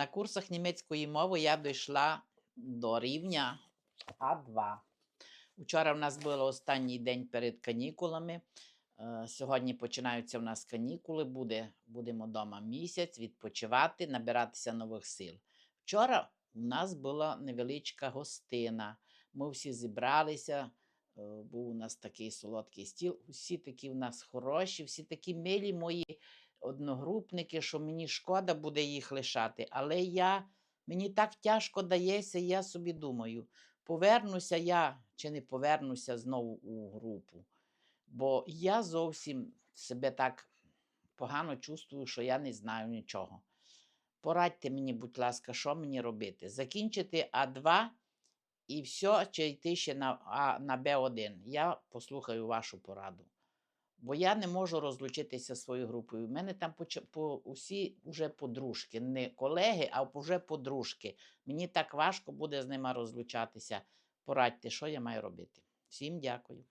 На курсах німецької мови я дійшла до рівня А2. Вчора в нас був останній день перед канікулами. Е, Сьогодні починаються в нас канікули. Буде, будемо вдома місяць відпочивати, набиратися нових сил. Вчора у нас була невеличка гостина. Ми всі зібралися. е, Був у нас такий солодкий стіл. Усі такі в нас хороші, всі такі милі мої одногрупники, що мені шкода буде їх лишати. Але я, мені так тяжко дається, я собі думаю, повернуся я чи не повернуся знову у групу. Бо я зовсім себе так погано чувствую, що я не знаю нічого. Порадьте мені, будь ласка, що мені робити? Закінчити А2 і все, чи йти ще на, а, на Б1. Я послухаю вашу пораду. Бо я не можу розлучитися зі своєю групою. У мене там по, по, усі вже подружки, не колеги, а вже подружки. Мені так важко буде з ними розлучатися. Порадьте, що я маю робити. Всім дякую.